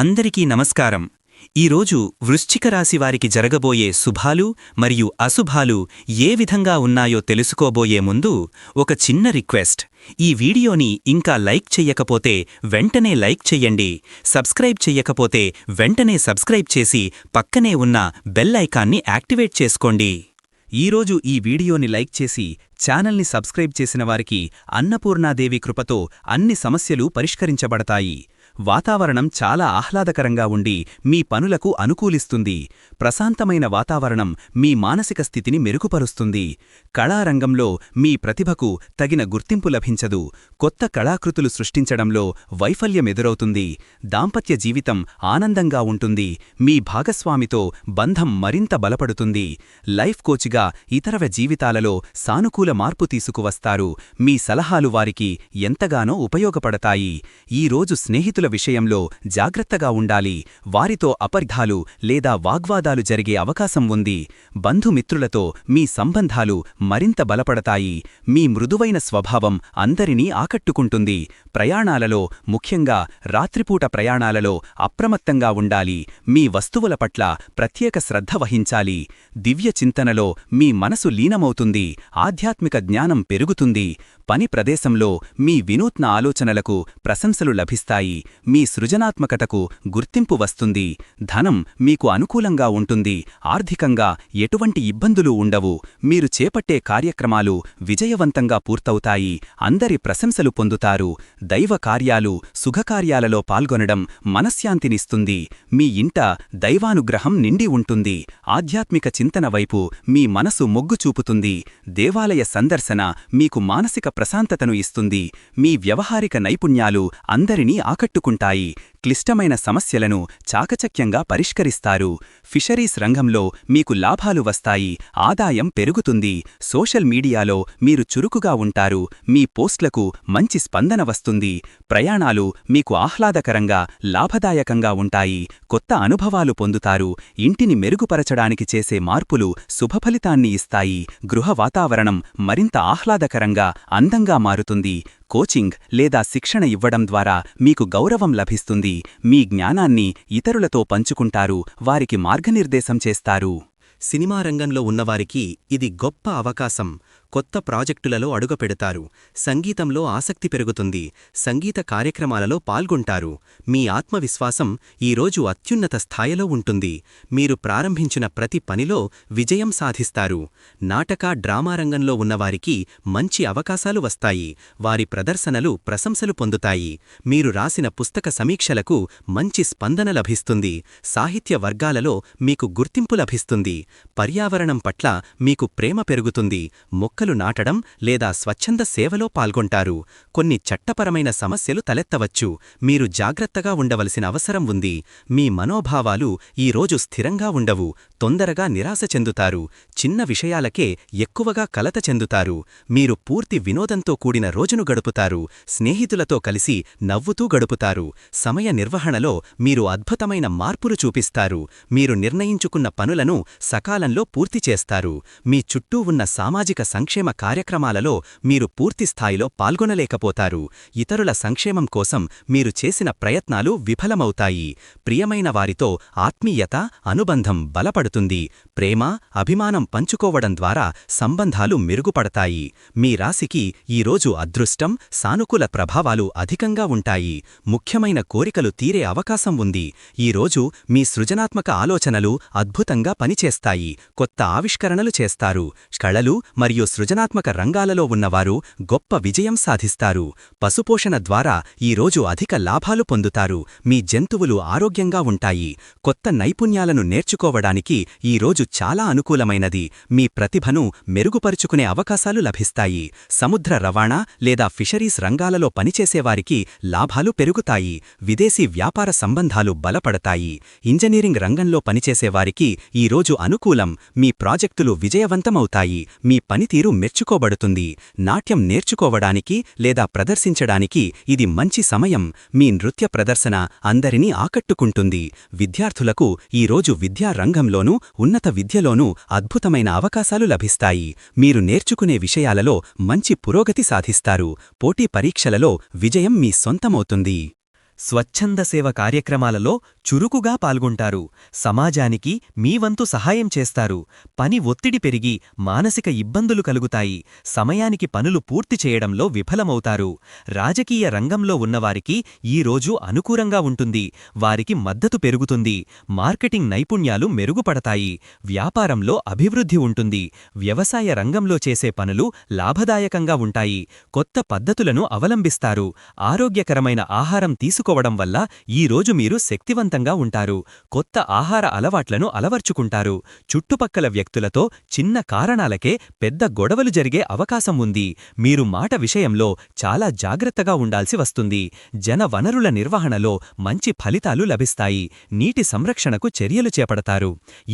అందరికీ నమస్కారం. ఈరోజు వృశ్చిక రాశి వారికి జరగబోయే శుభాలు మరియు అశుభాలు ఏ విధంగా ఉన్నాయో తెలుసుకోబోయే ముందు ఒక చిన్న రిక్వెస్ట్. ఈ వీడియోని ఇంకా లైక్ చెయ్యకపోతే వెంటనే లైక్ చెయ్యండి. సబ్స్క్రైబ్ చెయ్యకపోతే వెంటనే సబ్స్క్రైబ్ చేసి పక్కనే ఉన్న బెల్ ఐకాన్ని యాక్టివేట్ చేసుకోండి. ఈరోజు ఈ వీడియోని లైక్ చేసి ఛానల్ని సబ్స్క్రైబ్ చేసిన వారికి అన్నపూర్ణాదేవి కృపతో అన్ని సమస్యలు పరిష్కరించబడతాయి. వాతావరణం చాలా ఆహ్లాదకరంగా ఉండి మీ పనులకు అనుకూలిస్తుంది. ప్రశాంతమైన వాతావరణం మీ మానసిక స్థితిని మెరుగుపరుస్తుంది. కళారంగంలో మీ ప్రతిభకు తగిన గుర్తింపు లభించదు. కొత్త కళాకృతులు సృష్టించడంలో వైఫల్యమెదురవుతుంది దాంపత్య జీవితం ఆనందంగా ఉంటుంది. మీ భాగస్వామితో బంధం మరింత బలపడుతుంది. లైఫ్ కోచ్గా ఇతరవ జీవితాలలో సానుకూల మార్పు తీసుకువస్తారు. మీ సలహాలు వారికి ఎంతగానో ఉపయోగపడతాయి. ఈరోజు స్నేహితుల విషయంలో జాగ్రత్తగా ఉండాలి. వారితో అపర్ధాలు లేదా వాగ్వాదాలు జరిగే అవకాశం ఉంది. బంధుమిత్రులతో మీ సంబంధాలు మరింత బలపడతాయి. మీ మృదువైన స్వభావం అందరినీ ఆకట్టుకుంటుంది. ప్రయాణాలలో ముఖ్యంగా రాత్రిపూట ప్రయాణాలలో అప్రమత్తంగా ఉండాలి. మీ వస్తువుల పట్ల ప్రత్యేక శ్రద్ధ వహించాలి. దివ్య చింతనలో మీ మనసు లీనమవుతుంది. ఆధ్యాత్మిక జ్ఞానం పెరుగుతుంది. పని ప్రదేశంలో మీ వినూత్న ఆలోచనలకు ప్రశంసలు లభిస్తాయి. మీ సృజనాత్మకతకు గుర్తింపు వస్తుంది. ధనం మీకు అనుకూలంగా ఉంటుంది. ఆర్థికంగా ఎటువంటి ఇబ్బందులు ఉండవు. మీరు చేపట్టే కార్యక్రమాలు విజయవంతంగా పూర్తవుతాయి. అందరి ప్రశంసలు పొందుతారు. దైవ కార్యాలు సుఖకార్యాలలో పాల్గొనడం మనశ్శాంతినిస్తుంది. మీ ఇంట దైవానుగ్రహం నిండి ఉంటుంది. ఆధ్యాత్మిక చింతన వైపు మీ మనసు మొగ్గు చూపుతుంది. దేవాలయ సందర్శన మీకు మానసిక ప్రశాంతతను ఇస్తుంది. మీ వ్యవహారిక నైపుణ్యాలు అందరినీ ఆకట్టుకుంటాయి క్లిష్టమైన సమస్యలను చాకచక్యంగా పరిష్కరిస్తారు. ఫిషరీస్ రంగంలో మీకు లాభాలు వస్తాయి. ఆదాయం పెరుగుతుంది. సోషల్ మీడియాలో మీరు చురుకుగా ఉంటారు. మీ పోస్ట్లకు మంచి స్పందన వస్తుంది. ప్రయాణాలు మీకు ఆహ్లాదకరంగా లాభదాయకంగా ఉంటాయి. కొత్త అనుభవాలు పొందుతారు. ఇంటిని మెరుగుపరచడానికి చేసే మార్పులు శుభఫలితాన్ని ఇస్తాయి. గృహ వాతావరణం మరింత ఆహ్లాదకరంగా అందంగా మారుతుంది. కోచింగ్ లేదా శిక్షణ ఇవ్వడం ద్వారా మీకు గౌరవం లభిస్తుంది. మీ జ్ఞానాన్ని ఇతరులతో పంచుకుంటారు. వారికి మార్గనిర్దేశం చేస్తారు. సినిమా రంగంలో ఉన్నవారికి ఇది గొప్ప అవకాశం. కొత్త ప్రాజెక్టులలో అడుగపెడతారు. సంగీతంలో ఆసక్తి పెరుగుతుంది. సంగీత కార్యక్రమాలలో పాల్గొంటారు. మీ ఆత్మవిశ్వాసం ఈరోజు అత్యున్నత స్థాయిలో ఉంటుంది. మీరు ప్రారంభించిన ప్రతి పనిలో విజయం సాధిస్తారు. నాటక డ్రామా రంగంలో ఉన్నవారికి మంచి అవకాశాలు వస్తాయి. వారి ప్రదర్శనలు ప్రశంసలు పొందుతాయి. మీరు రాసిన పుస్తక సమీక్షలకు మంచి స్పందన లభిస్తుంది. సాహిత్య వర్గాలలో మీకు గుర్తింపు లభిస్తుంది. పర్యావరణం పట్ల మీకు ప్రేమ పెరుగుతుంది. మొక్కలు నాటడం లేదా స్వచ్ఛంద సేవలో పాల్గొంటారు. కొన్ని చట్టపరమైన సమస్యలు తలెత్తవచ్చు. మీరు జాగ్రత్తగా ఉండవలసిన అవసరం ఉంది. మీ మనోభావాలు ఈరోజు స్థిరంగా ఉండవు. తొందరగా నిరాశ చెందుతారు. చిన్న విషయాలకే ఎక్కువగా కలత చెందుతారు. మీరు పూర్తి వినోదంతో కూడిన రోజును గడుపుతారు. స్నేహితులతో కలిసి నవ్వుతూ గడుపుతారు. సమయ నిర్వహణలో మీరు అద్భుతమైన మార్పులు చూపిస్తారు. మీరు నిర్ణయించుకున్న పనులను సకాలంలో పూర్తి చేస్తారు. మీ చుట్టూ ఉన్న సామాజిక సంక్షేమ కార్యక్రమాలలో మీరు పూర్తిస్థాయిలో పాల్గొనలేకపోతారు. ఇతరుల సంక్షేమం కోసం మీరు చేసిన ప్రయత్నాలు విఫలమవుతాయి. ప్రియమైన వారితో ఆత్మీయత అనుబంధం బలపడుతుంది. ప్రేమ అభిమానం పంచుకోవడం ద్వారా సంబంధాలు మెరుగుపడతాయి. మీ రాశికి ఈరోజు అదృష్టం సానుకూల ప్రభావాలు అధికంగా ఉంటాయి. ముఖ్యమైన కోరికలు తీరే అవకాశం ఉంది. ఈరోజు మీ సృజనాత్మక ఆలోచనలు అద్భుతంగా పనిచేస్తాయి. కొత్త ఆవిష్కరణలు చేస్తారు. కళలు మరియు సృజనాత్మక రంగాలలో ఉన్నవారు గొప్ప విజయం సాధిస్తారు. పశుపోషణ ద్వారా ఈరోజు అధిక లాభాలు పొందుతారు. మీ జంతువులు ఆరోగ్యంగా ఉంటాయి. కొత్త నైపుణ్యాలను నేర్చుకోవడానికి ఈరోజు చాలా అనుకూలమైనది. మీ ప్రతిభను మెరుగుపరుచుకునే అవకాశాలు లభిస్తాయి. సముద్ర రవాణా లేదా ఫిషరీస్ రంగాలలో పనిచేసేవారికి లాభాలు పెరుగుతాయి. విదేశీ వ్యాపార సంబంధాలు బలపడతాయి. ఇంజనీరింగ్ రంగంలో పనిచేసేవారికి ఈరోజు అనుకూలం. మీ ప్రాజెక్టులు విజయవంతమవుతాయి. మీ పనితీరు మెచ్చుకోబడుతుంది. నాట్యం నేర్చుకోవడానికి లేదా ప్రదర్శించడానికి ఇది మంచి సమయం. మీ నృత్య ప్రదర్శన అందరినీ ఆకట్టుకుంటుంది. విద్యార్థులకు ఈరోజు విద్యారంగంలోనూ ఉన్నత విద్యలోనూ అద్భుతమైన అవకాశాలు లభిస్తాయి. మీరు నేర్చుకునే విషయాలలో మంచి పురోగతి సాధిస్తారు. పోటీ పరీక్షలలో విజయం మీ సొంతమవుతుంది. స్వచ్ఛంద సేవ కార్యక్రమాలలో చురుకుగా పాల్గొంటారు. సమాజానికి మీ వంతు సహాయం చేస్తారు. పని ఒత్తిడి పెరిగి మానసిక ఇబ్బందులు కలుగుతాయి. సమయానికి పనులు పూర్తి చేయడంలో విఫలమవుతారు. రాజకీయ రంగంలో ఉన్నవారికి ఈ రోజు అనుకూలంగా ఉంటుంది. వారికి మద్దతు పెరుగుతుంది. మార్కెటింగ్ నైపుణ్యాలు మెరుగుపడతాయి. వ్యాపారంలో అభివృద్ధి ఉంటుంది. వ్యవసాయ రంగంలో చేసే పనులు లాభదాయకంగా ఉంటాయి. కొత్త పద్ధతులను అవలంబిస్తారు. ఆరోగ్యకరమైన ఆహారం తీసుకు తీసుకోవడం వల్ల ఈ రోజు మీరు శక్తివంతంగా ఉంటారు. కొత్త ఆహార అలవాట్లను అలవర్చుకుంటారు. చుట్టుపక్కల వ్యక్తులతో చిన్న కారణాలకే పెద్ద గొడవలు జరిగే అవకాశం ఉంది. మీరు మాట విషయంలో చాలా జాగ్రత్తగా ఉండాల్సి వస్తుంది. జన వనరుల నిర్వహణలో మంచి ఫలితాలు లభిస్తాయి. నీటి సంరక్షణకు చర్యలు చేపడతారు.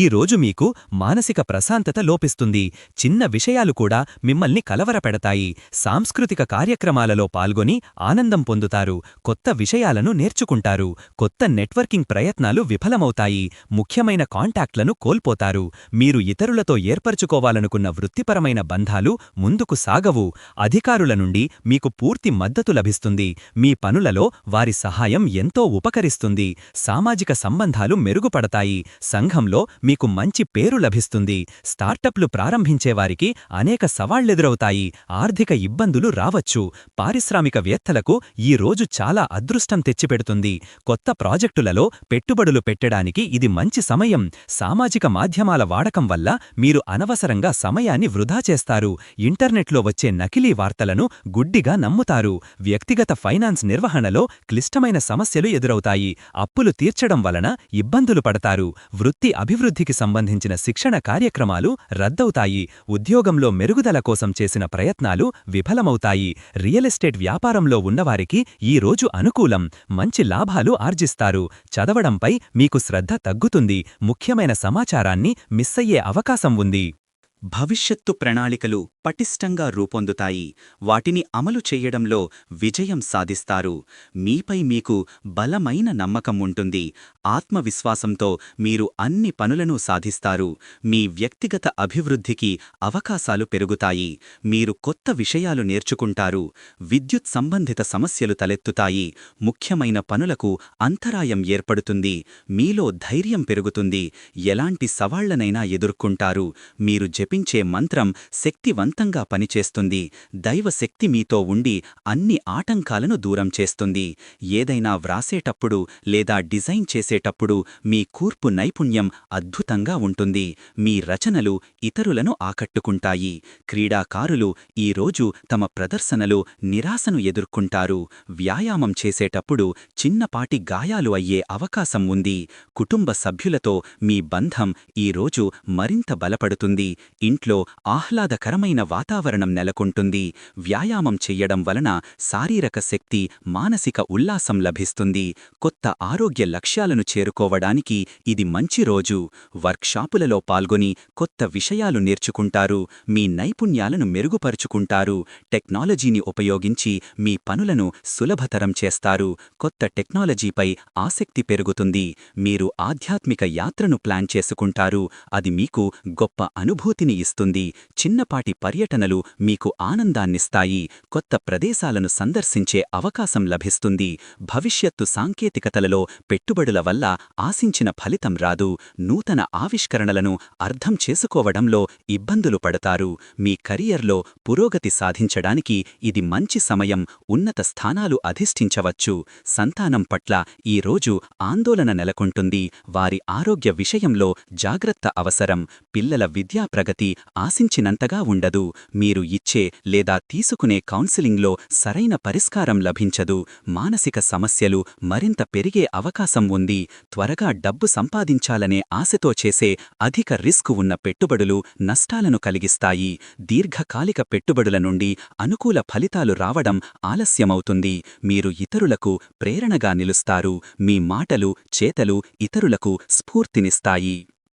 ఈ రోజు మీకు మానసిక ప్రశాంతత లోపిస్తుంది. చిన్న విషయాలు కూడా మిమ్మల్ని కలవరపెడతాయి. సాంస్కృతిక కార్యక్రమాలలో పాల్గొని ఆనందం పొందుతారు. కొత్త విషయాలను నేర్చుకుంటారు. కొత్త నెట్వర్కింగ్ ప్రయత్నాలు విఫలమవుతాయి. ముఖ్యమైన కాంటాక్ట్లను కోల్పోతారు. మీరు ఇతరులతో ఏర్పరచుకోవాలనుకున్న వృత్తిపరమైన బంధాలు ముందుకు సాగవు. అధికారుల నుండి మీకు పూర్తి మద్దతు లభిస్తుంది. మీ పనులలో వారి సహాయం ఎంతో ఉపకరిస్తుంది. సామాజిక సంబంధాలు మెరుగుపడతాయి. సంఘంలో మీకు మంచి పేరు లభిస్తుంది. స్టార్టప్లు ప్రారంభించేవారికి అనేక సవాళ్ళెదురవుతాయి ఆర్థిక ఇబ్బందులు రావచ్చు. పారిశ్రామికవేత్తలకు ఈ రోజు చాలా అదృష్టం తెచ్చిపెడుతుంది. కొత్త ప్రాజెక్టులలో పెట్టుబడులు పెట్టడానికి ఇది మంచి సమయం. సామాజిక మాధ్యమాల వాడకం వల్ల మీరు అనవసరంగా సమయాన్ని వృధా చేస్తారు. ఇంటర్నెట్లో వచ్చే నకిలీ వార్తలను గుడ్డిగా నమ్ముతారు. వ్యక్తిగత ఫైనాన్స్ నిర్వహణలో క్లిష్టమైన సమస్యలు ఎదురవుతాయి. అప్పులు తీర్చడం వలన ఇబ్బందులు పడతారు. వృత్తి అభివృద్ధికి సంబంధించిన శిక్షణ కార్యక్రమాలు రద్దవుతాయి. ఉద్యోగంలో మెరుగుదల కోసం చేసిన ప్రయత్నాలు విఫలమవుతాయి. రియల్ ఎస్టేట్ వ్యాపారంలో ఉన్నవారికి ఈ రోజు అనుకూలం. మంచి లాభాలు ఆర్జిస్తారు. చదవడంపై మీకు శ్రద్ధ తగ్గుతుంది. ముఖ్యమైన సమాచారాన్ని మిస్సయ్యే అవకాశం ఉంది. భవిష్యత్తు ప్రణాళికలు పటిష్టంగా రూపొందుతాయి. వాటిని అమలు చెయ్యడంలో విజయం సాధిస్తారు. మీపై మీకు బలమైన నమ్మకం ఉంటుంది. ఆత్మవిశ్వాసంతో మీరు అన్ని పనులను సాధిస్తారు. మీ వ్యక్తిగత అభివృద్ధికి అవకాశాలు పెరుగుతాయి. మీరు కొత్త విషయాలు నేర్చుకుంటారు. విద్యుత్ సంబంధిత సమస్యలు తలెత్తుతాయి. ముఖ్యమైన పనులకు అంతరాయం ఏర్పడుతుంది. మీలో ధైర్యం పెరుగుతుంది. ఎలాంటి సవాళ్ళనైనా ఎదుర్కొంటారు. మీరు జపించే మంత్రం శక్తివంతంగా పనిచేస్తుంది. దైవశక్తి మీతో ఉండి అన్ని ఆటంకాలను దూరం చేస్తుంది. ఏదైనా వ్రాసేటప్పుడు లేదా డిజైన్ చేసే చేసేటప్పుడు మీ కూర్పు నైపుణ్యం అద్భుతంగా ఉంటుంది. మీ రచనలు ఇతరులను ఆకట్టుకుంటాయి. క్రీడాకారులు ఈ రోజు తమ ప్రదర్శనలు నిరాశను ఎదుర్కొంటారు. వ్యాయామం చేసేటప్పుడు చిన్నపాటి గాయాలు అయ్యే అవకాశం ఉంది. కుటుంబ సభ్యులతో మీ బంధం ఈ రోజు మరింత బలపడుతుంది. ఇంట్లో ఆహ్లాదకరమైన వాతావరణం నెలకొంటుంది. వ్యాయామం చెయ్యడం వలన శారీరక శక్తి మానసిక ఉల్లాసం లభిస్తుంది. కొత్త ఆరోగ్య లక్ష్యాలను చేరుకోవడానికి ఇది మంచి రోజు. వర్క్షాపులలో పాల్గొని కొత్త విషయాలు నేర్చుకుంటారు. మీ నైపుణ్యాలను మెరుగుపరుచుకుంటారు. టెక్నాలజీని ఉపయోగించి మీ పనులను సులభతరం చేస్తారు. కొత్త టెక్నాలజీపై ఆసక్తి పెరుగుతుంది. మీరు ఆధ్యాత్మిక యాత్రను ప్లాన్ చేసుకుంటారు. అది మీకు గొప్ప అనుభూతిని ఇస్తుంది. చిన్నపాటి పర్యటనలు మీకు ఆనందాన్నిస్తాయి. కొత్త ప్రదేశాలను సందర్శించే అవకాశం లభిస్తుంది. భవిష్యత్తు సాంకేతికతలలో పెట్టుబడుల వల్ల ఆశించిన ఫలితం రాదు. నూతన ఆవిష్కరణలను అర్థం చేసుకోవడంలో ఇబ్బందులు పడతారు. మీ కెరియర్లో పురోగతి సాధించడానికి ఇది మంచి సమయం ఉన్నత స్థానాలు అధిష్ఠించవచ్చు. సంతానం పట్ల ఈ రోజు ఆందోళన నెలకొంటుంది. వారి ఆరోగ్య విషయంలో జాగ్రత్త అవసరం. పిల్లల విద్యా ప్రగతి ఆశించినంతగా ఉండదు. మీరు ఇచ్చే లేదా తీసుకునే కౌన్సిలింగ్లో సరైన పరిష్కారం లభించదు. మానసిక సమస్యలు మరింత పెరిగే అవకాశం ఉంది. త్వరగా డబ్బు సంపాదించాలనే ఆశతో చేసే అధిక రిస్క్ ఉన్న పెట్టుబడులు నష్టాలను కలిగిస్తాయి. దీర్ఘకాలిక పెట్టుబడుల నుండి అనుకూల ఫలితాలు రావడం ఆలస్యమవుతుంది. మీరు ఇతరులకు ప్రేరణగా నిలుస్తారు. మీ మాటలు చేతలు ఇతరులకు స్ఫూర్తినిస్తాయి.